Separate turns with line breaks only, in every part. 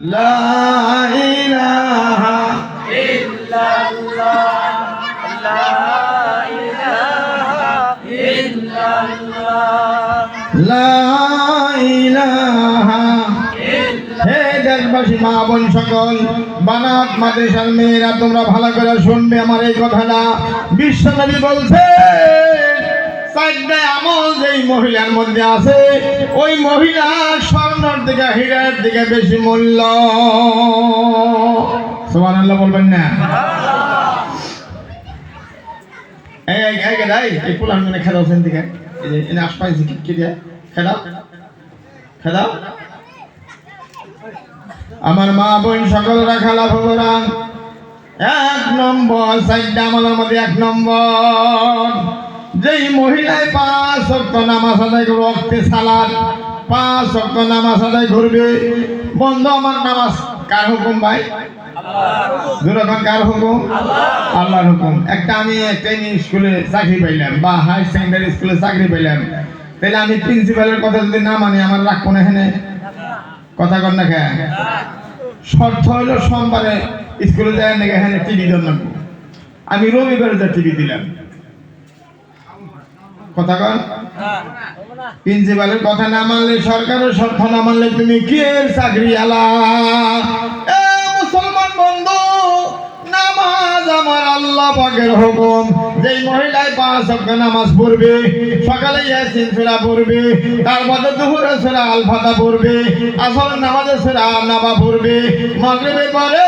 لا إله
إلا الله لا إله إلا الله
لا إله হে দেশবাসী মা বোন সকল বানাত মাদ্রাসার মেয়েরা তোমরা ভালো করে শুনবে আমার এই কথাটা বিশ্বনবী বলছে যেই মহিলার মধ্যে আছে, ওই স্বর্ণর দিকে দিকে বেশি না? এই এনে আমার মা বোন সকলরা খেলা ভগবান। এক নম্বর চারটা আমাদের মধ্যে এক নম্বর। যেই মহিলায় পাঁচ শক্ত নামাজ আদায় করবে রক্তে সালাদ পাঁচ শক্ত নামাজ আদায় করবে। বন্ধ আমার নামাজ, কার হুকুম ভাই? কার হুকুম? হুকুম। একটা আমি একটা স্কুলে চাকরি বা স্কুলে চাকরি আমি প্রিন্সিপালের কথা যদি কথা শর্ত হইল সোমবারে স্কুলে যায় নাকি টিভি দেন আমি রবিবারে যা টিভি দিলাম। কথা কর প্রিন্সিপালের কথা না মানলে সরকারের শর্ত না মানলে তুমি কি চাকরি আলা মুসলমান বন্ধু, নামাজ আমার আল্লাহ পাকের হুকুম। যেই মহিলায় পাঁচ ওয়াক্ত নামাজ পড়বে, সকালে ইয়াসিন সূরা পড়বে, তারপরে দুপুরে সূরা আল ফাতা পড়বে, আসর নামাজে সূরা নাবা পড়বে, মাগরিবে পরে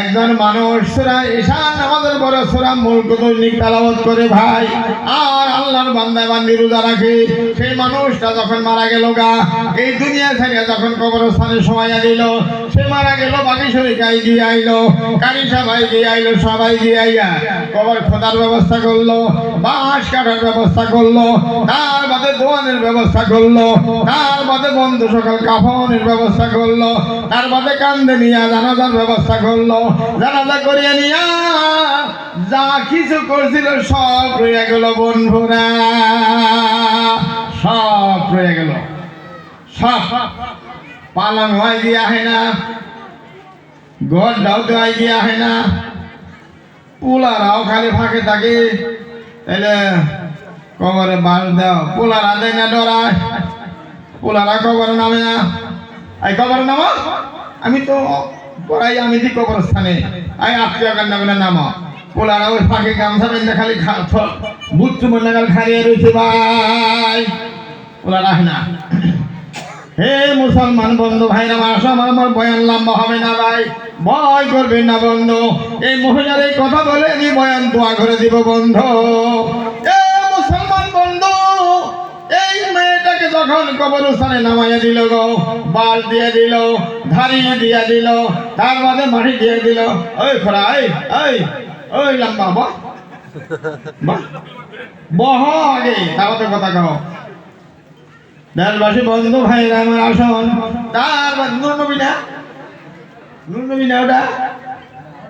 একজন মানুষ ঈশান আমাদের বড় সুরা মূল দৈনিক তালাবত করে, ভাই, আর আল্লাহর বান্দা বান্দি রোজা রাখে। সেই মানুষটা যখন মারা গেল গা, এই দুনিয়া থেকে যখন কবরস্থানে সময় দিল, সে মারা গেল, বাকি শরীরকাই গিয়ে আইলো কারি সবাই গিয়ে আইলো, সবাই গিয়ে আইয়া কবর খোদার ব্যবস্থা করল, বাঁশ কাটার ব্যবস্থা করল, তার বাদে দোয়ানের ব্যবস্থা করল, তার বাদে বন্ধু সকল কাফনের ব্যবস্থা করল, তার বাদে কান্দে নিয়া জানাজার ব্যবস্থা করল। জানাজা করিয়া নিয়া যা কিছু করছিল সব রয়ে গেল বন্ধুরা। সব রয়ে গেল। সব। পালন হয় গিয়ে হয় না ঘর ডাউ দেওয়াই গিয়ে হয় না পোলারাও খালি ফাঁকে থাকে। তাহলে কবরে বাল দাও। পোলারা দেয় না ডরায় পোলারা কবরে নামে না। এই কবরে নামো? আমি তো পড়াই, আমি দি কবরস্থানে। আই আত্মীয় নামে না নামো? পোলারা ওই ফাঁকে গামছা বেঁধে খালি বুট চুমন লাগাল খারিয়ে রয়েছে ভাই। পোলারা না। হে মুসলমান বন্ধু ভাই আমার আমার আমার বয়ান লম্বা হবে না ভাই। ভয় করবেন না বন্ধু। এই মহিলার এই কথা বলে আমি বয়ান দোয়া করে দিব বন্ধু। যখন কবরস্থানে নামাইয়া দিল গো, বাল দিয়ে দিল ধারি দিয়ে দিল, তার বাদে মাটি দিয়ে দিল। ওই খোরা ওই ওই ওই লম্বা, বাহ। বাহ। আগে তারপরে কথা কও। দেশবাসী, বন্ধু ভাইরা, আমার আসন। তার নুর নবী না? নুর নবী না ওটা?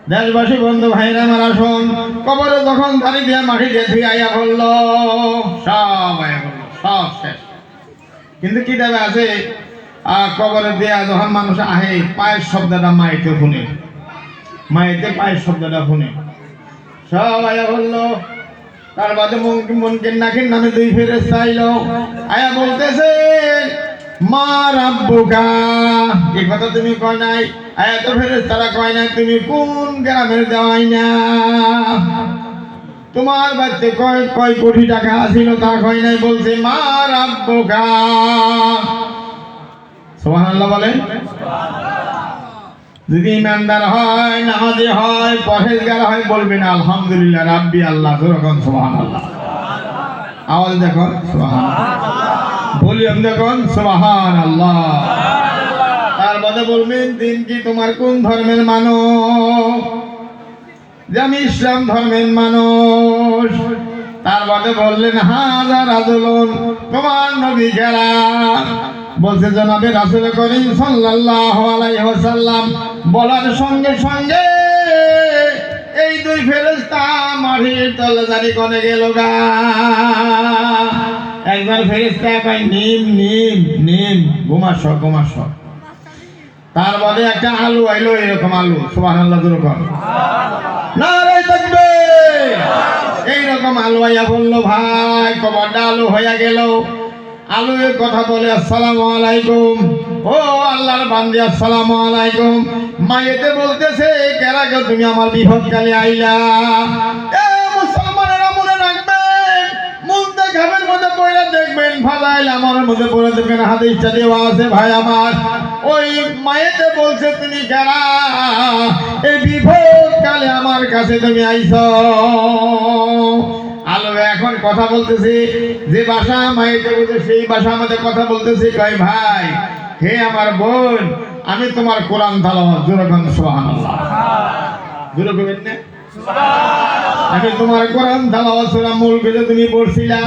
দেশবাসী, বন্ধু ভাইরা, আমার আসন। কবরে যখন দাঁড়ি দিয়ে মাটি দিয়ে ধুয়ে আইয়া বলল, সব আয়া বলল, সব শেষ। কিন্তু কি দেবে আছে? কবরে দেয়া যখন মানুষ আহে, পায়ের শব্দটা মাইতে শুনে। মাইতে পায়ের শব্দটা শুনে। সব আয়া বলল, তার বাদে মন- মনকের নাকের নামে দুই ফেরে চাইল। আয়া বলতেছে, মা রাব্বুকা। এই কথা তুমি কয় নাই? আয়া তো ফেরে তারা কয় নাই, তুমি কোন গ্রামের দেওয়াই না? তোমার বাড়িতে কয় কয় কোটি টাকা আছিল তা কয় নাই, বলছে, মা রাব্বুকা। সুবহানাল্লাহ বলেন। যদি ইমানদার হয়, নামাজি হয়, পরহেজগার হয় বলবেন আলহামদুলিল্লাহ, রাব্বি আল্লাহ যেরকম সুবহান আল্লাহ আওয়াজ দেখুন সুবহান ভলিউম দেখুন আল্লাহ তার বলবেন, দিন কি তোমার কোন ধর্মের মানুষ? যে আমি ইসলাম ধর্মের মানুষ। তার বাদে বললেন, হাজার আদলন, তোমার নবী খেলা বলছে, জনাবে রাসুল করিম সাল্লাল্লাহু আলাইহি ওয়াসাল্লাম, বলার সঙ্গে সঙ্গে এই দুই ফেরেশতা মাটির তলে জারি কোনে গেল গা। একবার ফেরেশতা কয়, নিম নিম নিম, ঘুমাস ঘুমাস। তার বাদে একটা আলু আইলো, এরকম আলু, সুবহানাল্লাহ, দুরকম। থাকবে। এইরকম আলু আইয়া বলল, ভাই কবারটা আলু হইয়া গেল। আলু এর কথা বলে, আসসালামু আলাইকুম। ও আল্লাহর বান্দি, আসসালামু আলাইকুম। মায়েতে বলতেছে কেউ তুমি আমার বিপদকালে আইলা? মুসলমানেরা মনে রাখবেন মধ্যে পড়ে দেখবেন। ফালাইল, আমার মধ্যে পড়ে দেখবেন হাদিসটা দেওয়া আছে ভাই আমার। ওই মায়েতে বলছে, তুমি কেরা? এই কাছে তুমি আইছ আলো এখন কথা বলতেছি। যে ভাষা মায়েতে বলছে সেই ভাষা আমাদের কথা বলতেছি। কয় ভাই হে আমার বোন আমি তোমার কোরআন তালাওয়াত জোরে গান সুবহানাল্লাহ। জোরে কইবেন না? আমি তোমার কোরআন তালাওয়াত সূরা মুলক যে তুমি পড়ছিলা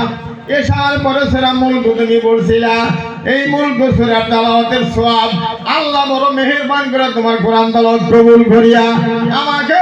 এসার পরে সূরা মুলক তুমি পড়ছিলা। এই মুলক সূরা তালাওয়াতের সওয়াব আল্লাহ বড় মেহেরবান করে তোমার কোরআন তালাওয়াত কবুল করিয়া আমাকে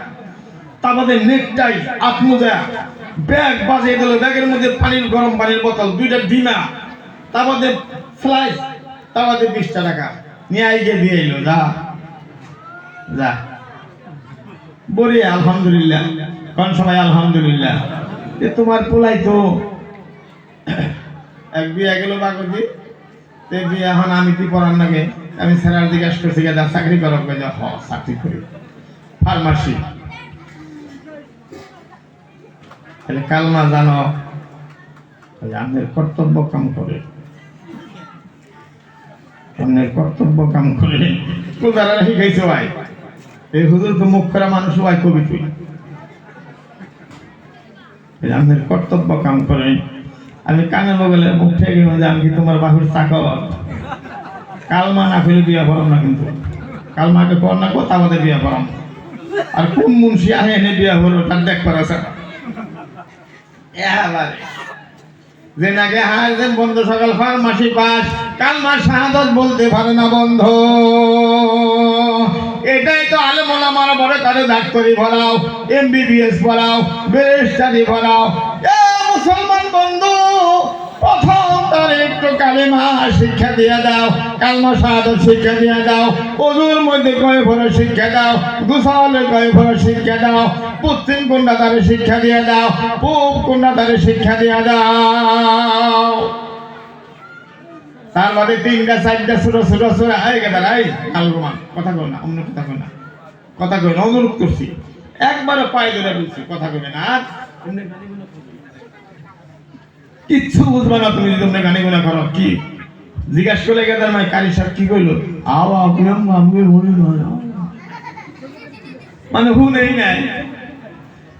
তারপরে নেকটাই আপ মোজা ব্যাগ বাজিয়ে দিল, ব্যাগের মধ্যে পানির, গরম পানির বোতল, দুইটা ডিমা। তারপরে স্লাইস তারপরে বিশটা টাকা। নিয়ে আইকে দিয়ে এলো যা। যা। বলি আলহামদুলিল্লাহ। কোন সময় আলহামদুলিল্লাহ? এ তোমার পোলাই তো। এক বিয়া গেল বাগদি। তে বিয়া এখন আমি কি পড়ার নাগে? আমি স্যারার জিজ্ঞাসা করছি চাকরি করো, কইলে, হ, চাকরি করি। ফার্মাসি। তাহলে কালমা জানো আমাদের কর্তব্য কাম করে। অন্যের কর্তব্য কাম করে। কোদারা শিখাইছো ভাই। এই হুজুর তো মুখ করা মানুষ ভাই কবি তুই আমাদের কর্তব্য কাম করে। আমি কানে বগলে মুখ গেলাম যে আমি কি তোমার বাহুর চাকর? কালমা না ফেলে বিয়া করম না কিন্তু। কালমাকে কর না, কথা আমাদের বিয়া করম। আর কোন মুন্সি আহে এনে বিয়া করো তার দেখ করা এবারে যে নাকি হার যে বন্ধ সকাল, ফার্মাসি পাস কালমা শাহাদত বলতে পারে না বন্ধ। এটাই তো আলেমোলা মারা বড় তাদের ডাক্তারি ভরাও এমবিবিএস ভরাও বেস্টারি ভরাও এ মুসলমান বন্ধু প্রথম শিক্ষা দাও, কালমা শিক্ষা অজুর মধ্যে শিক্ষা দাও শিক্ষা দাও শিক্ষা দাও, পূব শিক্ষা দাও তার মধ্যে তিনটা, চারটা ছোট ছোট ছোট আই গেছে কথা কই না, অন্য কথা কই না, কথা না, অনুরোধ করছি একবারে পায়ে ধরে বলছি, কথা কইবে না। কিচ্ছু বুঝবে না তুমি যদি গানি গুণা করো। কি? জিজ্ঞাসা করলে গেছে মাই কারি সাহেব কি কইলো? কুলাম আমি হরি না মানে হু নেই। নাই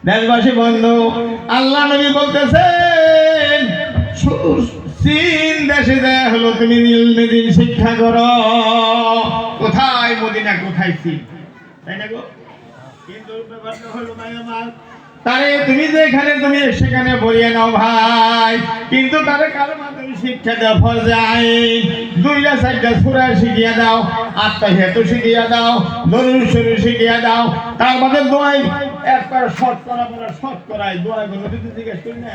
দেশবাসী বন্ধু, আল্লাহ নবী বলতেছেন চীন দেশে দেয়া হলো, তুমি নীল নদীর শিক্ষা করো। কোথায় মদিনা, কোথায় চীন তাই না গো? কিন্তু ব্যাপারটা হলো, ভাই, আমার তারে তুমি যেখানে তুমি সেখানে বলিয়ে নাও ভাই। কিন্তু তারে কারও মাধ্যমে শিক্ষা দেওয়া ফরজে আইন দুইটা, চারটা সুরা শিখিয়ে দাও আত্মা হেতু শিখিয়ে দাও দরুদ শরীর শিখিয়ে দাও। তার মধ্যে দোয়াই একবার শর্ট করা পরে শর্ট করাই দোয়া গুলো যদি জিজ্ঞেস করি না।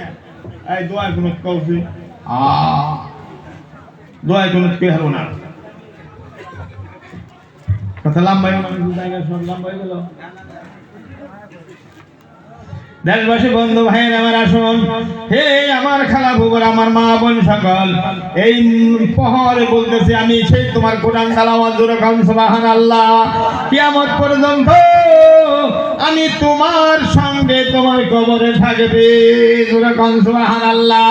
এই দোয়া গুলো আ দোয়া গুলো কে হারো না। কথা লম্বাই মানে জায়গায় সব লম্বাই গেল। দেশবাসী, বন্ধু ভাইয়ের আমার আসুন। হে আমার খালা বুবর, আমার মা বোন সকল। এই পহরে বলতেছি আমি সেই তোমার কোরআন তালাওয়াত জোরে খান আল্লাহ কিয়ামত পর্যন্ত আমি তোমার সঙ্গে তোমার কবরে থাকবে। খান সুবহান আল্লাহ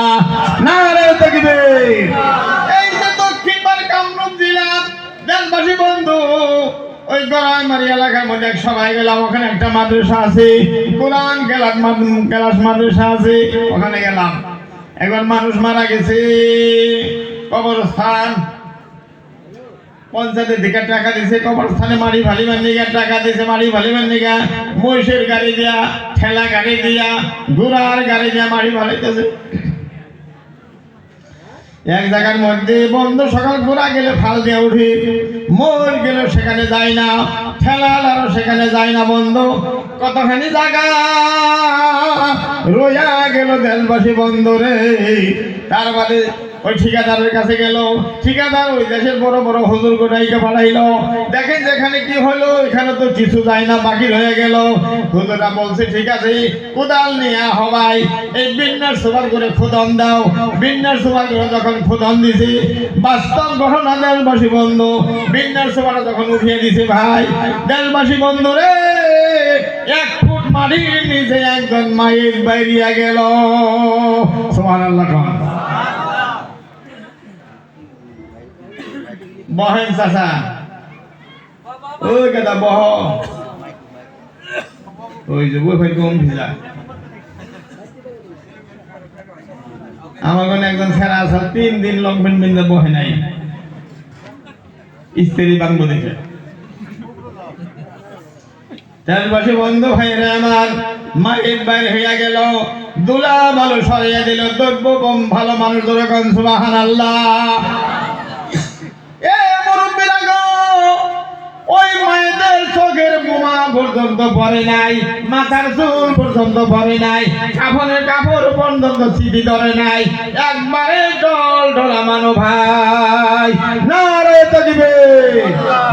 না রে থাকবে এই যে দক্ষিণ কামরূপ জেলা দেশবাসী, বন্ধু ওই গড়াইমারি এলাকার মধ্যে এক সবাই গেলাম, ওখানে একটা মাদ্রাসা আছে কোরআন গেলাস গেলাস মাদ্রাসা আছে, ওখানে গেলাম। একবার মানুষ মারা গেছে, কবরস্থান। পঞ্চায়েতের দিকে টাকা দিছে, কবরস্থানে মারি ভালিবার নিগা টাকা দিছে মারি ভালিবার নিগা মহিষের গাড়ি দিয়া, ঠেলা গাড়ি দিয়া, ঘোড়ার গাড়ি দিয়া মারি ভালাইতেছে এক জায়গার মধ্যে বন্ধ সকাল ঘোরা গেলে ফাল দিয়ে উঠি, মোর গেলে সেখানে যায় না ঠেলালারও সেখানে যায় না বন্ধ। কতখানি জায়গা রোয়া গেল দেশবাসী বন্ধ রে তার বাদে ওই ঠিকাদারের কাছে গেল। ঠিকাদার ওই দেশের বড় বড় হুজুর গোটাইকে পাঠাইলো। দেখেন যেখানে কি হলো এখানে তো কিছু যায় না, বাকি রয়ে গেল। হুজুরা বলছে, ঠিক আছে, কোদাল নিয়ে হবাই। এই বিন্যাস সবার করে খোদন দাও। বিন্যাস সবার করে যখন খোদন দিছে, বাস্তব ঘটনা দেশবাসী বন্ধ, বিন্যাস সবার যখন উঠিয়ে দিছে, ভাই, দেশবাসী বন্ধ রে, এক ফুট মাটির নিচে একজন মায়ের বাইরিয়া গেল। সোমান আল্লাহ বহেন চাচা ওই কেদা বহ ওই যে বই কম ভিজা আমার কোন একজন ছেড়া আছে তিন দিন লং বিন্দে বহে নাই স্ত্রী বাংলো দেখে চারপাশে বন্ধু ভাইরা আমার মায়ের বাইরে হইয়া গেল দুলা ভালো সরিয়ে দিল দ্রব্য ভালো মানুষ সুবাহান আল্লাহ ওই মায়েদের চোখের বোমা পর্যন্ত পরে নাই মাথার চুল পর্যন্ত পরে নাই কাপড়ের কাপড় পর্যন্ত চিঠি ধরে নাই। একবারে ডল ডলা মানো ভাই। না রে তো দিবে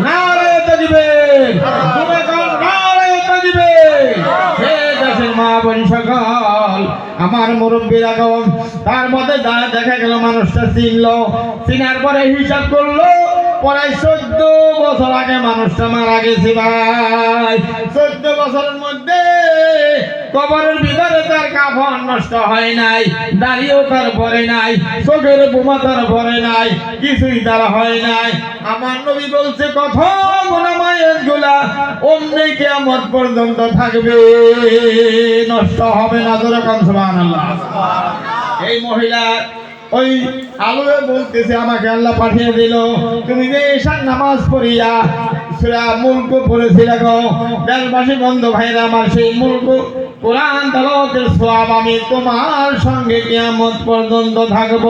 না রে তো সকল আমার মুরব্বীরা গো, তার মধ্যে দেখা গেল মানুষটা চিনলো চিনার পরে হিসাব করল প্রায় চোদ্দ বছর আগে মানুষটা মারা গেছে ভাই। চোদ্দ বছরের মধ্যে কবরের ভিতরে তার কাফন নষ্ট হয় নাই, দাড়িও তার পরে নাই, চোখের বোমা তার পরে নাই, কিছুই তার হয় নাই। আমার নবী বলছে কথা গুণামায়েরগুলা অমনি কেমন পর্যন্ত থাকবে, নষ্ট হবে না ধরে কনসমান এই মহিলা ওই আলোয় বলতেছে আমাকে আল্লাহ পাঠিয়ে দিল। তুমি যে ঈশান নামাজ পড়িয়া সুরা মুল্ক পড়েছিল গো দেশবাসী বন্ধু ভাইরা আমার সেই মুল্ক কোরআন তালাওয়াতের সওয়াব আমি তোমার সঙ্গে কিয়ামত পর্যন্ত থাকব।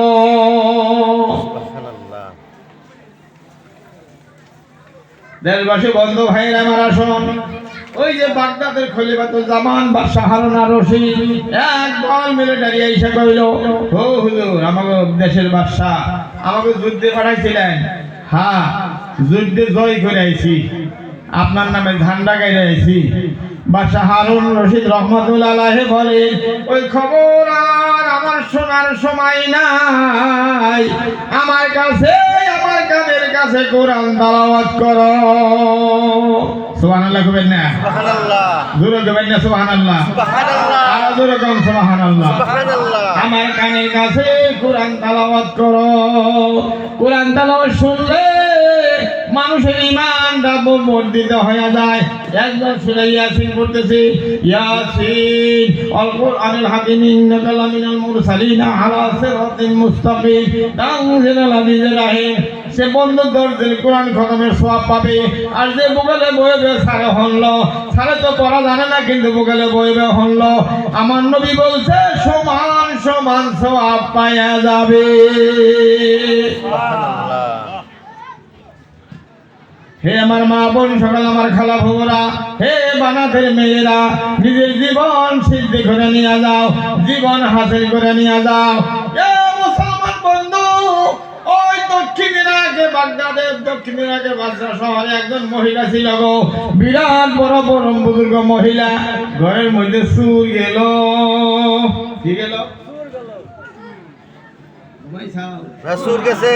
দেশবাসী বন্ধু ভাইরা আমার আসুন। ওই যে বাগদাদের খলিফাত জামান বাদশাহ হারুন আর রশিদ। এক দল মিলিটারি এসে কইল, ও হুজুর আমাকে দেশের বাদশাহ আমাকে যুদ্ধে পাঠাইছিলেন। হ্যাঁ যুদ্ধে জয় করে আইছি। আপনার নামে ঝান্ডা গাইলে আইছি। বাদশাহ হারুন রশিদ রহমতুল্লাহ আলাইহি বলেন ওই খবর আর আমার শোনার সময় নাই। আমার কাছে, আমার কানের কাছে কোরআন তালাওয়াত করো। সুবহানাল্লাহ কবেন না?
সুবহানাল্লাহ।
জোরে কবেন না সুবহানাল্লাহ?
সুবহানাল্লাহ।
আর জোরে কম সুবহানাল্লাহ।
সুবহানাল্লাহ।
আমার কানের কাছে কোরআন তালাবাদ করো। কোরআন তালাবাদ শুনলে মানুষের ইমান ইমানটা বর্ধিত হয়ে যায়। একজন শুনে ইয়াসিন পড়তেছে ইয়াসিন অল কোরআনুল হাকিম ইন্নাকা লামিনাল মুরসালিন আলা সিরাতিন মুস্তাকিম। তানজিলুল আজিজির রাহিম সে বন্ধ দরজের কোরআন খতমের সওয়াব পাবে, আর যে বুকালে বইবে সারে হনল সারে তো পড়া জানে না, কিন্তু বুকালে বইবে হনল আমার নবী বলছে, সমান সমান সওয়াব পাওয়া যাবে। হে আমার মা বোন সকল আমার খালা ভোগরা হে বানাতের মেয়েরা নিজের জীবন সিদ্ধি করে নিয়ে যাও জীবন হাসিল করে নিয়ে যাও। মুসলমান বন্ধু ওই দক্ষিণ ইরাকে বাগদাদের দক্ষিণ ইরাকের বাদশা শহরে একজন মহিলা ছিল গো। বিরাট বড় পরম বুজুর্গ মহিলা। ঘরের মধ্যে সুর গেল। কি গেল?
গেছে।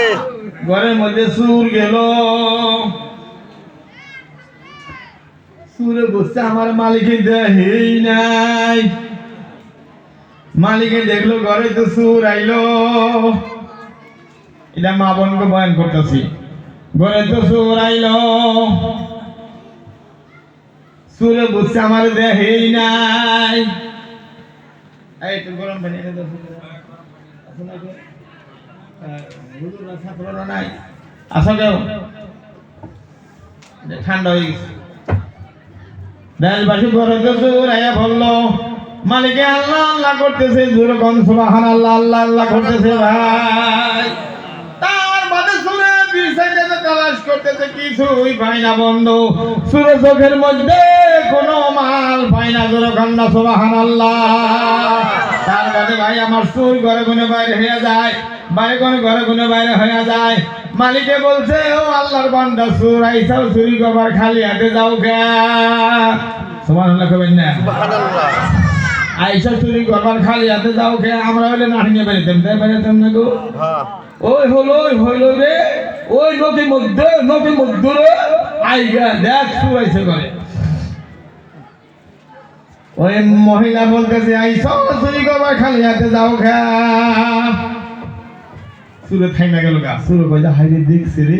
ঘরের মধ্যে সুর গেল। সুরে বসছে, আমার মালিকের দেহেই নাই। মালিকে দেখল ঘরে তো সুর আইলো। এটা মা বোনকে বয়ান করতেছি। ঘরে তো সুর আইলো। সুরে বসছে, আমার দেহেই নাই। এই ঠান্ডা হয়ে গেছে। দেশবাসী ঘরে তো সুর আয়া বলল, মালিকে আল্লাহ আল্লাহ করতেছে জোর কম সুবাহান আল্লাহ আল্লাহ আল্লাহ করতেছে ভাই। তার বাদে সুরে বিষয়টা তালাশ করতেছে, কিছুই পাই না বন্ধু। সুরে চোখের মধ্যে কোনো মাল পাই না জোর কান্না আল্লাহ তার ভাই, আমার সুর ঘরে গুনে বাইরে হয়ে যায়। বাইরে কোনো ঘরে গুনে বাইরে হয়ে যায়। মালিকে বলছে ও আল্লাহর বান্দা সুর আইসাও চুরি করবার খালি হাতে যাও গে। সমান আল্লাহ কবেন না?
সুবহানাল্লাহ।
আইসা চুরি করবার খালি হাতে যাও গে। আমরা হলে নাহি নিয়ে বেরোতাম তাই বেরোতাম না গো?
হ্যাঁ।
ওই হলো ওই হইল রে ওই নদী মধ্যে নদী মধ্যে আইগা দেখ সুর আইসে করে ওই মহিলা বলতেছে আইসা চুরি করবার খালি হাতে যাও গে সুরে থাইমা গেল গা। সুরে কইলা হাইরে দেখছি রে।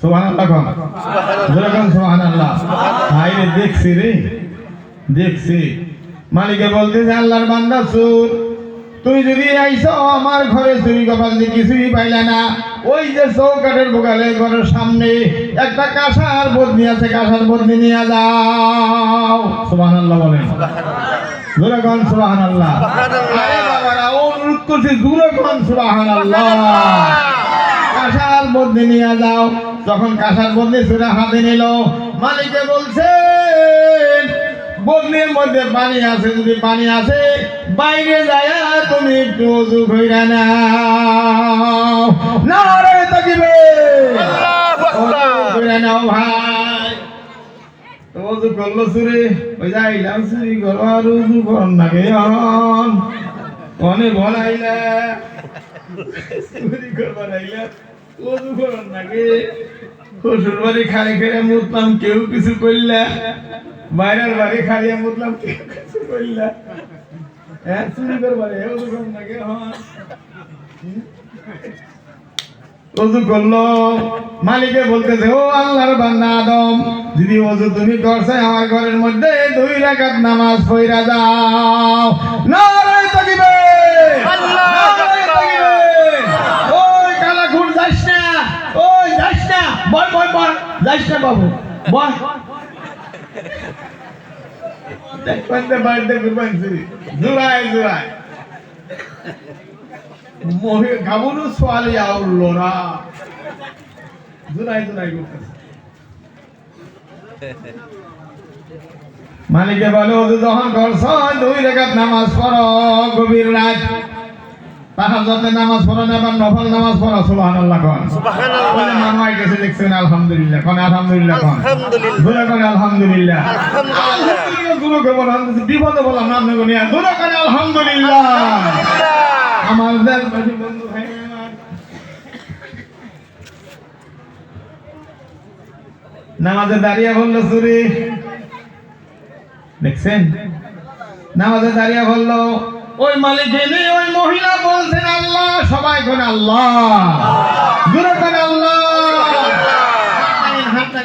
সুবহানাল্লাহ কম যেরকম সুবহানাল্লাহ। হাইরে দেখছি রে। দেখছি। মালিকে বলতেছে আল্লাহর বান্দা সুর তুমি যদি আইছো আমার ঘরে চুরি কপাল দিয়ে কিছুই পাইলে না। ওই যে চৌকাঠের বোকালে ঘরের সামনে একটা কাঁসার বদনি আছে, কাঁসার বদনি নিয়ে যাও। সুবহানাল্লাহ বলেন। জোরে কন সুবহানাল্লাহ?
সুবহানাল্লাহ।
অনুরোধ করছি জোরে কন সুবহানাল্লাহ? কাঁসার বদনি নিয়ে যাও। যখন কাঁসার বদনি সুরে হাতে নিল, মালিকে বলছেন বদনির মধ্যে পানি আছে, যদি পানি আছে, বাইরে যায় তুমি একটু অজু কইরা না রে তাকিবে।
আল্লাহু আকবার।
অজু কইরা নাও ভাই। অজু করল সুরে ওই যাইলাম চুরি করো আর অজু কর না গে অন অনে বলাইলা। চুরি করবার আইলা অজু করার নাকি শ্বশুর বাড়ি খালি খেয়ে মুতলাম কেউ কিছু করলা বাইরের বাড়ি খালিয়া মুতলাম কেউ কিছু করলা হ্যাঁ করবার অজু করল। মালিকে বলতেছে, ও আল্লাহর বান্দা আদম, যদি অজু তুমি করছে আমার ঘরের মধ্যে, দুই রাকাত নামাজ পড়া যাও। না, ওই বল বল বল যাস না বাবু, বল। দেখবেন তো কুরবান ঘুরবেন জুড়ায় জুড়ায় গাবুনু সোয়ালি আউল্লোরা জুরাই জুরাই করতেছে মালিকে বলো যখন করছ, দুই রেখাত নামাজ পড়ো, গভীর রাত। তাহাজ্জুদের নামাজ পড়ো না আবার নফল নামাজ পড়ো সুবহানাল্লাহ কোন।
সুবহানাল্লাহ।
বলে আলহামদুলিল্লাহ কোন আলহামদুলিল্লাহ কোন।
আলহামদুলিল্লাহ।
দূরে কোন আলহামদুলিল্লাহ।
আলহামদুলিল্লাহ।
দূরে বিপদে বললাম না আপনাকে নিয়ে দূরে কোন আলহামদুলিল্লাহ। আমার দেশবাসী বন্ধু ভাই নামাজে দাঁড়িয়ে বলল চুরি দেখছেন? নামাজে দাঁড়িয়ে বলল ওই মালিক এনে ওই মহিলা বলছেন, আল্লাহ, সবাই কোন আল্লাহ। দূরে আল্লাহ। হাত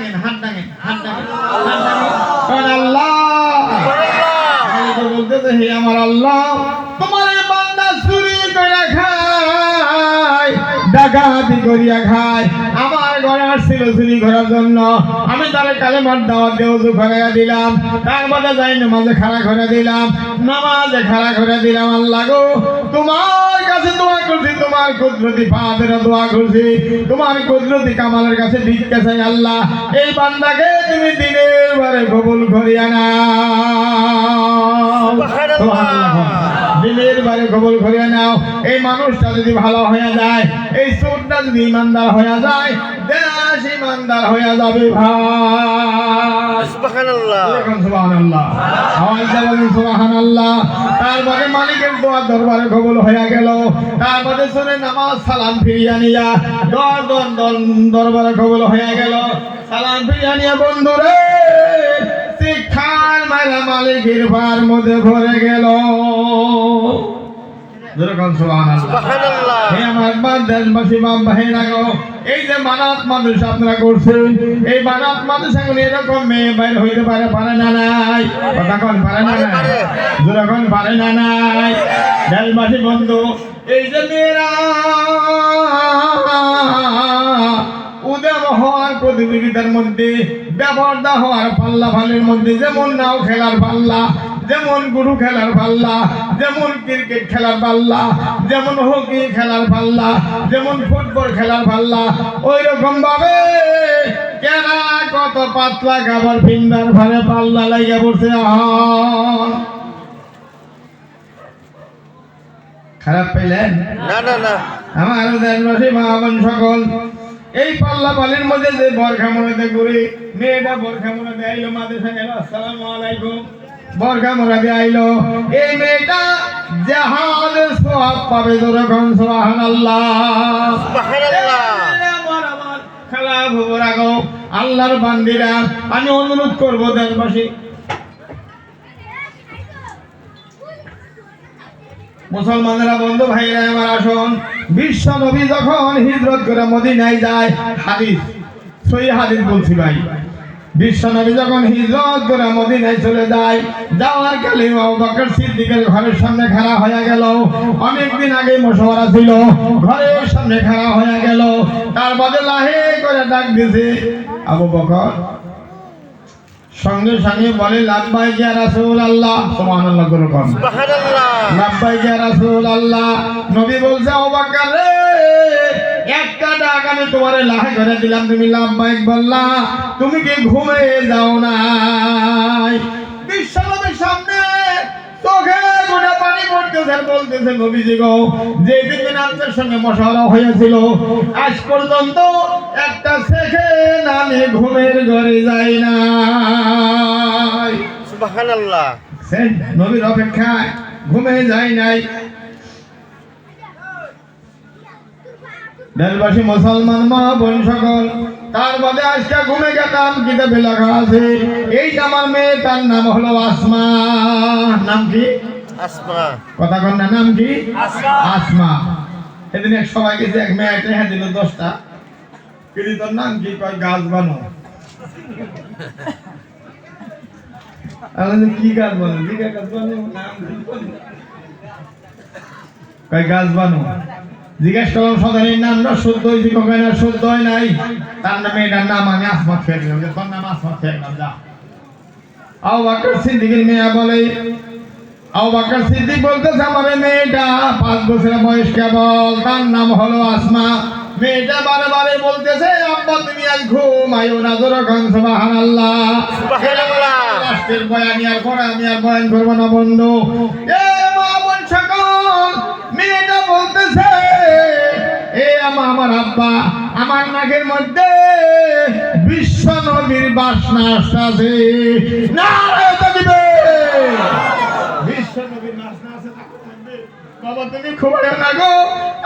হাত আমার আল্লাহ, তোমার চুরি খায় করিয়া আমার ঘরে আসছিল চুরি করার জন্য। আমি তার কালে মার দাওয়াত দিয়ে উজু করাইয়া দিলাম। তার বাদে যাই নামাজে খাড়া করে দিলাম। নামাজে খাড়া করে দিলাম আল্লাহ গো। তোমার কাছে দোয়া করছি তোমার কুদরতি ফাদের দোয়া করছি। তোমার কুদরতি কামালের কাছে ভিক্ষা চাই আল্লাহ। এই বান্দাকে তুমি দিনের বারে কবুল করিয়া নাও।
সুবহানাল্লাহ।
সুবহানাল্লাহ। দিনের বারে কবল করে নাও। এই মানুষটা যদি ভালো হয়ে যায় এই চোরটা যদি ইমানদার হয়ে যায় দেশ ইমানদার হয়ে যাবে ভাই। তারপরে মালিকের দোয়া দরবারে কবুল হয়ে গেল। তারপরে শুনে নামাজ সালাম ফিরিয়া নিয়া দর দর দর দরবারে কবুল হয়ে গেল। সালাম ফিরিয়া নিয়া বন্ধুরে শিক্ষার মারা মালিকের ভার মধ্যে ভরে গেল। এই যে মানব মানুষ আপনারা করছেন এই মানব মানুষ এখন এরকম মেয়ে বাইর হইতে পারে পারে না নাই? পারে না নাই। যখন পারে না নাই? দেশবাসী বন্ধু এই যে মেয়েরা উদেব হওয়ার প্রতিযোগিতার মধ্যে ব্যবহারদা হওয়ার পাল্লা ফালের মধ্যে যেমন নাও খেলার পাল্লা যেমন গুরু খেলার পাল্লা যেমন ক্রিকেট খেলার পাল্লা যেমন হকি খেলার পাল্লা যেমন ফুটবল খেলার পাল্লা ওই রকম ভাবে কেনা কত পাতলা খাবার ফিঙ্গার ফারে পাল্লা পড়ছে আহন। খারাপ পেলেন
না না না
আমার মহাবন সকল এই পাল্লা পালির মধ্যে যে বরখা মনে ঘুরে মেয়েটা বরখা দিয়ে আইলো মাদের সঙ্গে আসসালামু আলাইকুম। বরখা দিয়ে আইলো। এই মেয়েটা জাহাজের সোয়াব পাবে যেরকম সোহান আল্লাহ খেলা ভোর আগো আল্লাহর বান্দিরা আমি অনুরোধ করব দেশবাসী মুসলমানেরা বন্ধু ভাইরা আমার আসুন। বিশ্ব নবী যখন হিজরত করে মদিনায় যায়, হাদিস সই হাদিস বলছি ভাই। বিশ্ব নবী যখন হিজরত করে মদিনায় চলে যায়, যাওয়ার কালে বকর সিদ্দিকের ঘরের সামনে খাড়া হয়ে গেল। অনেকদিন আগে মশওয়ারা ছিল, ঘরের সামনে খাড়া হয়ে গেল। তার বাদে লাহে করে ডাক দিছে আবু বকর সঙ্গে সঙ্গে বলে লাভবাই গিয়া রাসূল আল্লাহ সুবহানাল্লাহ করে কর
সুবহানাল্লাহ।
লাভবাইক ইয়া রাসূলুল্লাহ। নবী বলছে রে একটা ডাক আমি তোমারে লাহে করে দিলাম। তুমি লাভবাইক বললা তুমি কি ঘুমে যাও নাই? বিশ্বনবীর সামনে চোখে পানি বলতেছে নবীজি গো যে দিন নামের সঙ্গে মশালা হয়েছিল আজ পর্যন্ত একটা সেকেন্ড আমি ঘুমের ঘরে যাই
সুবহানাল্লাহ।
সে নবীর অপেক্ষায় ঘুমে যায় নাই। দেশবাসী মুসলমান মা বোন সকল তার বাদে আজকে ঘুমে গেতাম কিতাবে লেখা আছে এই আমার মেয়ে তার নাম হলো আসমা। নাম কি?
আসমা।
কথা কন্যা নাম কি? আসমা। সেদিন এক সবাই গেছে এক মেয়ে একটা হ্যাঁ দিল দশটা। নাম কি কয়, গাছ বানো। কি গাছ বানো? গাছ বানো? নাম কয়, গাছ বানো। জিজ্ঞেস করলাম, সদানির নামটা শুদ্ধ? হয়েছে কখন না শুদ্ধ হয় নাই? তার নামে এটার নাম আমি আসমত ফেলে দিলাম তোর নাম আসমত ফেললাম যা। আও বাকর সিদ্দিকের মেয়ে বলে আও বাকর সিদ্দিক বলতেছে আমার মেয়েটা পাঁচ বছরের বয়স কেবল। তার নাম হলো আসমা। মেয়েটা বারে বারে বলতেছে আব্বা তুমি আজ ঘুমাইও না যেরকম সুবাহান আল্লাহ রাষ্ট্রের বয়ানি আর পরে আমি আর বয়ান করব না বন্ধু। এ মা বোন সকল মেয়েটা বলতেছে এ আমা আমার আব্বা আমার নাকের মধ্যে বিশ্ব নবীর বাসনা আসতেছে না দিবে বিশ্ব নবীর বাসনা আছে নাকের মধ্যে। বাবা তুমি খুব না গো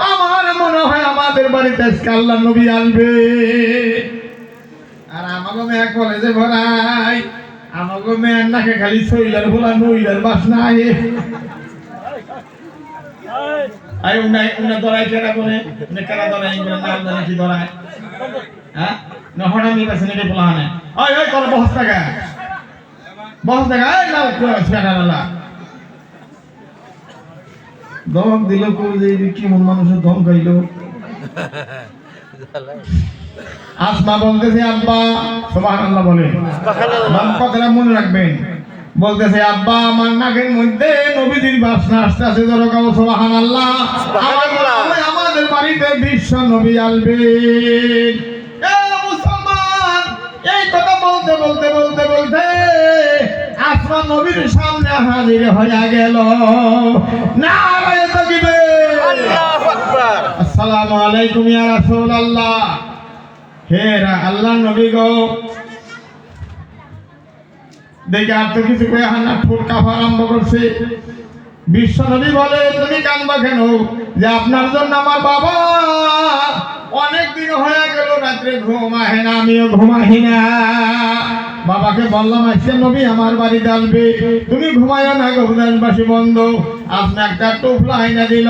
আমার মনে হয় আমাদের বাড়িতে আজকে আল্লাহ নবী আসবে। আর আমাকে মেয়ে কলেজে ভরাই আমাকে মেয়ের নাকে খালি শৈলার ভোলা নইলার বাসনা আয়ে আই উনাই উনা দরাই কেরা করে উনি কেরা দরাই করে নাম জানে কি দরাই হ্যাঁ? নহড়া মি কাছে নেটে পোলা হানে ওই ওই তোর বহস টাকা বহস টাকা এই নাও তো সেটালা দমক দিল যে এই কি মন মানুষের দম খাইলো? আসমা বলতেছে আব্বা সুবহানাল্লাহ বলে।
সুবহানাল্লাহ।
নাম কথাটা মনে রাখবেন। বলতেছে আব্বা আমার নাকের মধ্যে নবীজির বাসনা আসতে আছে ধরো কাউ সোহান আল্লাহ আমাদের বাড়িতে বিশ্ব নবী আসবে। এই কথা বলতে বলতে বলতে বলতে আসমান নবীর সামনে হাজির হয়ে গেল। না তাকিবে
আল্লাহু আকবার।
আসসালামু আলাইকুম ইয়া রাসূলুল্লাহ। হে আল্লাহ নবী গো। দেখে আর তো কিছু কয়ে ঠোঁট কাঁপা আরম্ভ করছে। বিশ্ব নবী বলে তুমি কানবা কেন? যে আপনার জন্য আমার বাবা অনেক দিন হয়ে গেল রাত্রে ঘুম আহে না আমিও ঘুমাহি না। বাবাকে বললাম আসছে নবী আমার বাড়িতে আসবে। তুমি ঘুমায় না গভীরবাসী বন্ধ। আপনি একটা টোপলা আইনা দিল।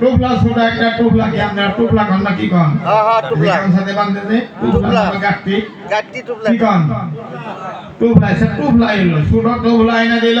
টোপলা ছোট একটা টোপলা কি আপনার টোপলা কন না কি কন? সাথে বান্ধে
টোপলা।
গাঠটি
টোপলা
কি কন? টুপলা টুপলা এলো ছোট টোপলা আইনা দিল।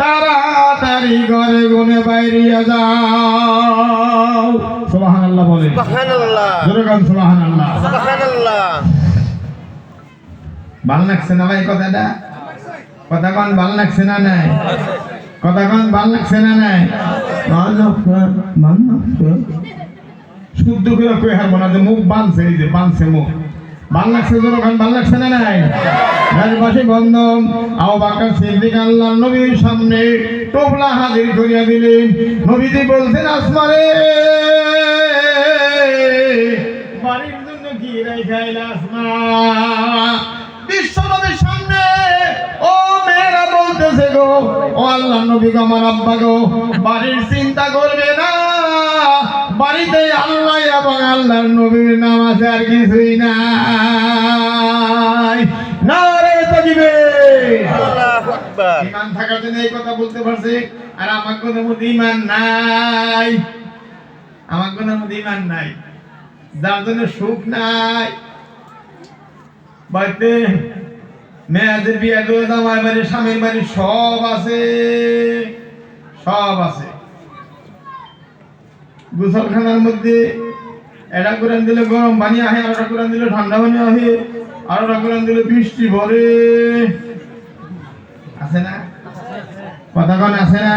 তাড়াতাড়ি ঘরে গুনে বাইরিয়া যাও। সুবহানাল্লাহ বলে
সুবহানাল্লাহ।
জোরে সুবহানাল্লাহ।
সুবহানাল্লাহ।
ভালো লাগছে না ভাই কথাটা? কথা কন ভালো লাগছে না নাই? কথা কন ভালো লাগছে না নাই। শুদ্ধ করে কই হারবো না যে মুখ বানছে এই যে বানছে মুখ। ভালো লাগছে ওখান ভালো লাগছে না নাই সিদ্দিক, আল্লাহ নবীর সামনে টোপলা হাজির করিয়া দিলেন। নবীজি বলছেন আসমারে বাড়ির জন্য কি রাইখাইল আসমা বিশ্ব নবীর সামনে, ও মেয়েরা বলতেছে গো, ও আল্লাহ নবী গো, আমার আব্বা গো, বাড়ির চিন্তা করবে না বাড়িতে আল্লাহ এবং আল্লাহর নবীর নাম আছে আর কিছুই নাই। না রে তকিবে ইমান থাকার জন্য এই কথা বলতে পারছে আর আমার কোনো মধ্যে ইমান নাই। আমার কোনো মধ্যে ইমান নাই। যার জন্য সুখ নাই। বাড়িতে মেয়েদের বিয়ে আমার বাড়ি স্বামীর বাড়ি সব আছে। সব আছে। গোসলখানার মধ্যে এটা করে দিলে গরম পানি আহে, আর ওটা করে দিলে ঠান্ডা পানি আহে, আর ওটা করে দিলে বৃষ্টি ভরে আছে না? কথা কন, আছে না?